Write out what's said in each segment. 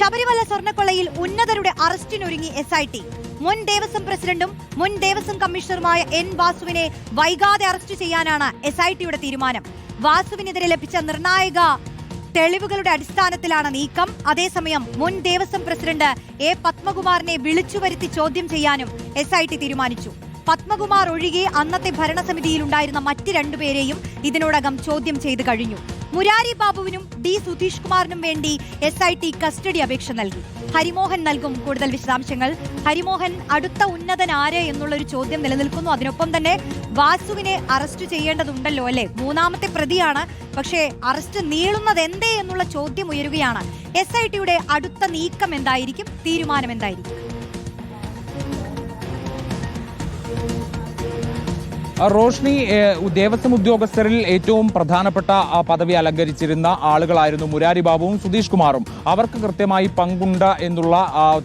ശബരിമല സ്വർണക്കൊള്ളയിൽ ഉന്നതരുടെ അറസ്റ്റിനൊരുങ്ങി എസ് ഐ ടി മുൻ ദേവസ്വം പ്രസിഡന്റും മുൻ ദേവസ്വം കമ്മീഷണറുമായ എൻ വാസുവിനെ വൈകാതെ അറസ്റ്റ് ചെയ്യാനാണ് എസ് ഐ ടിയുടെ തീരുമാനം. വാസുവിനെതിരെ ലഭിച്ച നിർണായക തെളിവുകളുടെ അടിസ്ഥാനത്തിലാണ് നീക്കം. അതേസമയം മുൻ ദേവസ്വം പ്രസിഡന്റ് എ പത്മകുമാറിനെ വിളിച്ചു വരുത്തി ചോദ്യം ചെയ്യാനും എസ് ഐ ടി തീരുമാനിച്ചു. പത്മകുമാർ ഒഴികെ അന്നത്തെ ഭരണസമിതിയിലുണ്ടായിരുന്ന മറ്റ് രണ്ടുപേരെയും ഇതിനോടകം ചോദ്യം ചെയ്തു കഴിഞ്ഞു. മുരാരി ബാബുവിനും ഡി സുധീഷ് കുമാറിനും വേണ്ടി എസ് ഐ ടി കസ്റ്റഡി അപേക്ഷ നൽകി. ഹരിമോഹൻ നൽകും കൂടുതൽ വിശദാംശങ്ങൾ. ഹരിമോഹൻ അടുത്ത ഉന്നതൻ ആര് എന്നുള്ളൊരു ചോദ്യം നിലനിൽക്കുന്നു. അതിനൊപ്പം തന്നെ വാസുവിനെ അറസ്റ്റ് ചെയ്യേണ്ടതുണ്ടല്ലോ അല്ലെ? മൂന്നാമത്തെ പ്രതിയാണ്. പക്ഷേ അറസ്റ്റ് നീളുന്നത് എന്തേ എന്നുള്ള ചോദ്യം ഉയരുകയാണ്. എസ് ഐ ടിയുടെ അടുത്ത നീക്കം എന്തായിരിക്കും? തീരുമാനം എന്തായിരിക്കും? റോഷ്നി ദേവസ്വം ഉദ്യോഗസ്ഥരിൽ ഏറ്റവും പ്രധാനപ്പെട്ട പദവി അലങ്കരിച്ചിരുന്ന ആളുകളായിരുന്നു മുരാരി ബാബുവും സുധീഷ് കുമാറും. അവർക്ക് കൃത്യമായി പങ്കുണ്ട് എന്നുള്ള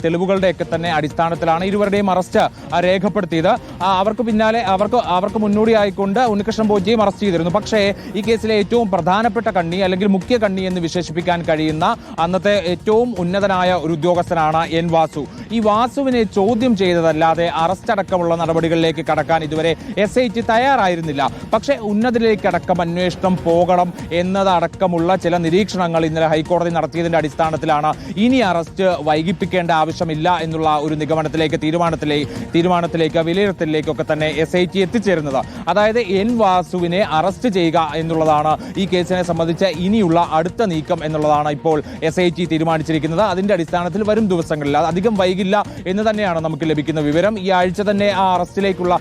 തെളിവുകളുടെയൊക്കെ തന്നെ അടിസ്ഥാനത്തിലാണ് ഇരുവരുടെയും അറസ്റ്റ് രേഖപ്പെടുത്തിയത്. അവർക്ക് പിന്നാലെ അവർക്ക് അവർക്ക് മുന്നോടിയായിക്കൊണ്ട് ഉണ്ണികൃഷ്ണൻ ബോജിയും അറസ്റ്റ് ചെയ്തിരുന്നു. പക്ഷേ ഈ കേസിലെ ഏറ്റവും പ്രധാനപ്പെട്ട കണ്ണി അല്ലെങ്കിൽ മുഖ്യ കണ്ണി എന്ന് വിശേഷിപ്പിക്കാൻ കഴിയുന്ന അന്നത്തെ ഏറ്റവും ഉന്നതനായ ഒരു ഉദ്യോഗസ്ഥനാണ് എൻ വാസു. ഈ വാസുവിനെ ചോദ്യം ചെയ്തതല്ലാതെ അറസ്റ്റ് അടക്കമുള്ള നടപടികളിലേക്ക് കടക്കാൻ ഇതുവരെ എസ് ഐ ടി തയ്യാറായിരുന്നില്ല. പക്ഷേ ഉന്നതിലേക്കടക്കം അന്വേഷണം പോകണം എന്നതടക്കമുള്ള ചില നിരീക്ഷണങ്ങൾ ഇന്നലെ ഹൈക്കോടതി നടത്തിയതിന്റെ അടിസ്ഥാനത്തിലാണ് ഇനി അറസ്റ്റ് വൈകിപ്പിക്കേണ്ട ആവശ്യമില്ല എന്നുള്ള ഒരു നിഗമനത്തിലേക്ക് തീരുമാനത്തിലേക്ക് തീരുമാനത്തിലേക്ക് വിലയിരുത്തലിലേക്കൊക്കെ തന്നെ എസ് ഐ ടി എത്തിച്ചേരുന്നത്. അതായത് എൻ വാസുവിനെ അറസ്റ്റ് ചെയ്യുക എന്നുള്ളതാണ് ഈ കേസിനെ സംബന്ധിച്ച് ഇനിയുള്ള അടുത്ത നീക്കം എന്നുള്ളതാണ് ഇപ്പോൾ എസ് ഐ ടി തീരുമാനിച്ചിരിക്കുന്നത്. അതിന്റെ അടിസ്ഥാനത്തിൽ വരും ദിവസങ്ങളിൽ അധികം വൈകില്ല എന്ന് തന്നെയാണ് നമുക്ക് ലഭിക്കുന്ന വിവരം. ഈ ആഴ്ച തന്നെ ആ അറസ്റ്റിലേക്കുള്ള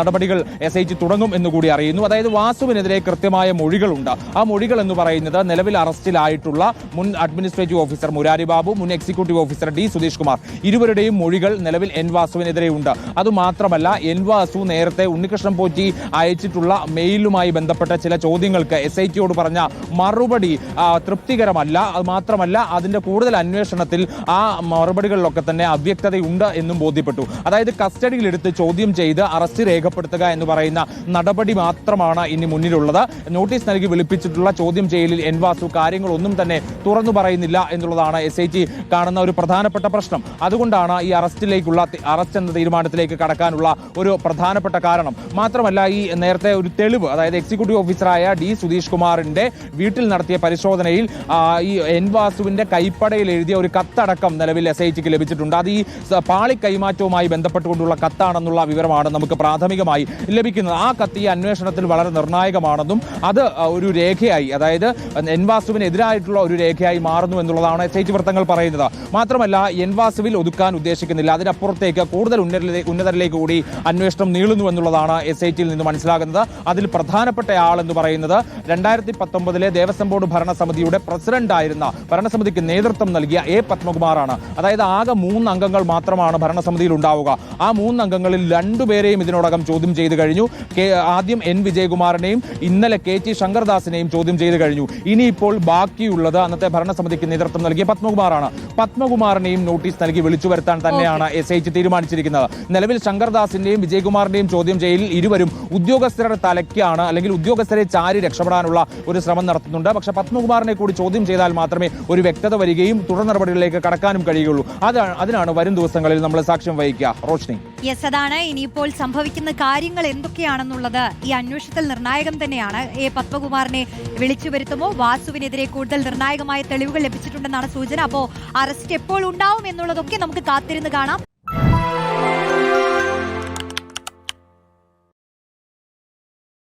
നടപടികൾ എസ് ഐ ടി തുടങ്ങും എന്ന് കൂടി അറിയുന്നു. അതായത് വാസുവിനെതിരെ കൃത്യമായ മൊഴികളുണ്ട്. ആ മൊഴികൾ എന്ന് പറയുന്നത് നിലവിൽ അറസ്റ്റിലായിട്ടുള്ള മുൻ അഡ്മിനിസ്ട്രേറ്റീവ് ഓഫീസർ മുരാരി ബാബു മുൻ executive officer D Sudheesh Kumar. ഇരുവരുടെയും മൊഴികൾ നിലവിൽ എൻ വാസുവിനെതിരെ ഉണ്ട് അതുമാത്രമല്ല എൻ വാസു നേരത്തെ ഉണ്ണികൃഷ്ണൻ പോറ്റി അയച്ചിട്ടുള്ള മെയിലുമായി ബന്ധപ്പെട്ട ചില ചോദ്യങ്ങൾക്ക് എസ് ഐ ടിയോട് പറഞ്ഞ മറുപടി തൃപ്തികരമല്ല. അത് മാത്രമല്ല അതിന്റെ കൂടുതൽ അന്വേഷണത്തിൽ ആ മറുപടികളിലൊക്കെ തന്നെ അവ്യക്തതയുണ്ട് എന്നും ബോധ്യപ്പെട്ടു. അതായത് കസ്റ്റഡിയിലെടുത്ത് ചോദ്യം ചെയ്ത് അറസ്റ്റ് രേഖപ്പെടുത്തുക എന്ന് പറയുന്ന നടപടി മാത്രമാണ് ഇനി മുന്നിലുള്ളത്. നോട്ടീസ് നൽകി വിളിപ്പിച്ചിട്ടുള്ള ചോദ്യം ചെയ്യലിൽ എൻവാസു കാര്യങ്ങളൊന്നും തന്നെ തുറന്നു പറയുന്നില്ല എന്നുള്ളതാണ് എസ് കാണുന്ന ഒരു പ്രധാനപ്പെട്ട പ്രശ്നം. അതുകൊണ്ടാണ് ഈ അറസ്റ്റിലേക്കുള്ള അറസ്റ്റ് എന്ന തീരുമാനത്തിലേക്ക് കടക്കാനുള്ള ഒരു പ്രധാനപ്പെട്ട കാരണം. മാത്രമല്ല ഈ നേരത്തെ ഒരു തെളിവ് അതായത് എക്സിക്യൂട്ടീവ് ഓഫീസറായ ഡി സുധീഷ് കുമാറിന്റെ വീട്ടിൽ നടത്തിയ പരിശോധനയിൽ ഈ എൻവാസുവിന്റെ കൈപ്പടയിൽ എഴുതിയ ഒരു കത്തടക്കം നിലവിൽ എസ് ഐ ടിക്ക് ലഭിച്ചിട്ടുണ്ട്. അത് ഈ പാളി കൈമാറ്റവുമായി ബന്ധപ്പെട്ടുകൊണ്ടുള്ള കത്താണെന്നുള്ള വിവരമാണ് നമുക്ക് പ്രാഥമികമായി ലഭിക്കുന്നത്. ആ കത്ത് ഈ അന്വേഷണത്തിൽ വളരെ നിർണായകമാണെന്നും അത് ഒരു രേഖയായി അതായത് എൻ വാസുവിനെതിരായിട്ടുള്ള ഒരു രേഖയായി മാറുന്നു എന്നുള്ളതാണ് എസ് വൃത്തങ്ങൾ പറയുന്നത്. മാത്രമല്ല എൻ വാസുവിൽ ഒതുക്കാൻ ഉദ്ദേശിക്കുന്നില്ല. അതിനപ്പുറത്തേക്ക് കൂടുതൽ ഉന്നതരിലേക്ക് കൂടി അന്വേഷണം നീളുന്നു എന്നുള്ളതാണ് എസ് ഐ ടിയിൽ നിന്ന് മനസ്സിലാകുന്നത്. അതിൽ പ്രധാനപ്പെട്ട ആൾ എന്ന് പറയുന്നത് രണ്ടായിരത്തി പത്തൊമ്പതിലെ ദേവസ്വം ബോർഡ് ഭരണസമിതിയുടെ പ്രസിഡന്റ് ആയിരുന്ന ഭരണസമിതിക്ക് നേതൃത്വം നൽകിയ എ പത്മകുമാറാണ്. അതായത് ആകെ മൂന്ന് അംഗങ്ങൾ മാത്രമാണ് ഭരണസമിതിയിൽ ഉണ്ടാവുക. ആ മൂന്ന് അംഗങ്ങളിൽ രണ്ടുപേരെയും ഇതിനോടകം ചോദ്യം ചെയ്തു. കഴിഞ്ഞു. കെ- ആദ്യം എൻ വിജയകുമാറിനെയും ഇന്നലെ കെ ടി ശങ്കർദാസിനെയും ചോദ്യം ചെയ്തു കഴിഞ്ഞു. ഇനിയിപ്പോൾ ബാക്കിയുള്ളത് അന്നത്തെ ഭരണസമിതിക്ക് നേതൃത്വം നൽകിയ പത്മകുമാറാണ്. പത്മകുമാറിനെയും നോട്ടീസ് നൽകി വിളിച്ചു വരുത്താൻ തന്നെയാണ് എസ് ഐ ജി തീരുമാനിച്ചിരിക്കുന്നത്. നിലവിൽ ശങ്കർദാസിന്റെയും വിജയകുമാറിന്റെയും ചോദ്യം ചെയ്യലിൽ ഇരുവരും ഉദ്യോഗസ്ഥരുടെ തലയ്ക്കാണ് അല്ലെങ്കിൽ ഉദ്യോഗസ്ഥരെ ചാരി രക്ഷപ്പെടാനുള്ള ഒരു ശ്രമം നടത്തുന്നുണ്ട്. പക്ഷേ പത്മകുമാറിനെ കൂടി ചോദ്യം ചെയ്താൽ മാത്രമേ ഒരു വ്യക്തത വരികയും തുടർ നടപടികളിലേക്ക് കടക്കാനും കഴിയുള്ളൂ അതാണ് അതിനാണ് വരും ദിവസങ്ങളിൽ നമ്മൾ സാക്ഷ്യം വഹിക്കുക. റോഷ്നി. യെസ് അതാണ്. ഇനിയിപ്പോൾ സംഭവിക്കുന്ന കാര്യങ്ങൾ എന്തൊക്കെയാണെന്നുള്ളത് ഈ അന്വേഷണത്തിൽ നിർണായകം തന്നെയാണ്. എ പത്മകുമാറിനെ വിളിച്ചു വരുത്തുമോ? വാസുവിനെതിരെ കൂടുതൽ നിർണായകമായ തെളിവുകൾ ലഭിച്ചിട്ടുണ്ടെന്നാണ് സൂചന. അപ്പോ അറസ്റ്റ് എപ്പോൾ ഉണ്ടാവും എന്നുള്ളതൊക്കെ നമുക്ക് കാത്തിരുന്ന് കാണാം.